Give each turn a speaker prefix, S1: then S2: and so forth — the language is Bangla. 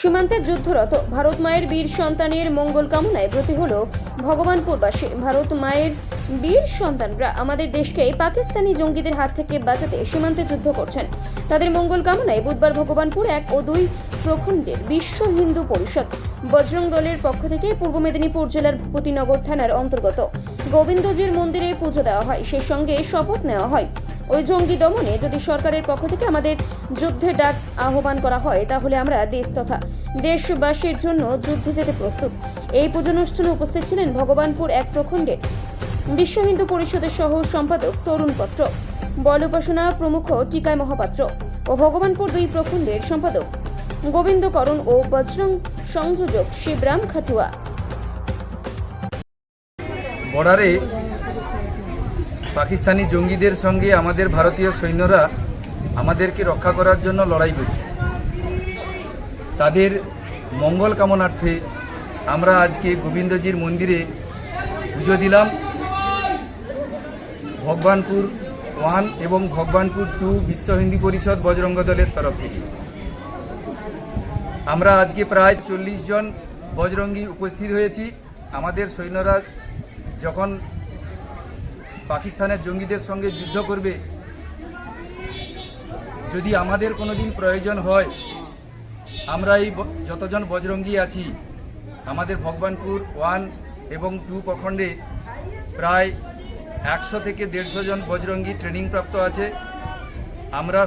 S1: সীমান্তের যুদ্ধরত ভারত মায়ের বীর সন্তানের মঙ্গল কামনায় ব্রতী হল ভগবানপুরবাসী। ভারত মায়ের বীর সন্তানরা আমাদের দেশকে পাকিস্তানি জঙ্গিদের হাত থেকে বাঁচাতে সীমান্তে যুদ্ধ করছেন। তাদের মঙ্গল কামনায় বুধবার ভগবানপুর এক ও দুই প্রখণ্ডের বিশ্ব হিন্দু পরিষদ বজরং দলের পক্ষ থেকে পূর্ব মেদিনীপুর জেলার ভূপতিনগর থানার অন্তর্গত গোবিন্দজির মন্দিরে পুজো দেওয়া হয়। সেই সঙ্গে শপথ নেওয়া হয়। ওই জঙ্গি দমনে যদি সরকারের পক্ষ থেকে আমাদের যুদ্ধের ডাক আহ্বান করা হয়, তাহলে আমরা দেশ তথা দেশবাসীর জন্য যুদ্ধে যেতে প্রস্তুত। এই পূজানুষ্ঠানে উপস্থিত ছিলেন ভগবানপুর এক প্রখণ্ডের বিশ্ব হিন্দু পরিষদের সহ সম্পাদক তরুণ পত্র, বল উপাসনা প্রমুখ টিকায় মহাপাত্র ও ভগবানপুর দুই প্রখণ্ডের সম্পাদক গোবিন্দকরণ ও বজরং সংযোজক শিবরাম খাটুয়া।
S2: বর্ডারে পাকিস্তানি জঙ্গিদের সঙ্গে আমাদের ভারতীয় সৈন্যরা আমাদেরকে রক্ষা করার জন্য লড়াই করছে। তাদের মঙ্গল কামনার্থে আমরা আজকে গোবিন্দজির মন্দিরে পুজো দিলাম। ভগবানপুর ওয়ান এবং ভগবানপুর টু বিশ্ব হিন্দু পরিষদ বজরঙ্গ দলের তরফ থেকে। আমরা আজকে প্রায় চল্লিশ জন বজরঙ্গি উপস্থিত হয়েছি। আমাদের সৈন্যরা যখন পাকিস্তানের জঙ্গিদের সঙ্গে যুদ্ধ করবে। যদি আমাদের কোনো দিন প্রয়োজন হয়, আমরা এই যতজন বজরঙ্গি আছি, আমাদের ভগবানপুর ওয়ান এবং টু প্রখণ্ডে প্রায় একশো থেকে দেড়শো জন বজরঙ্গি ট্রেনিং প্রাপ্ত আছে। আমরা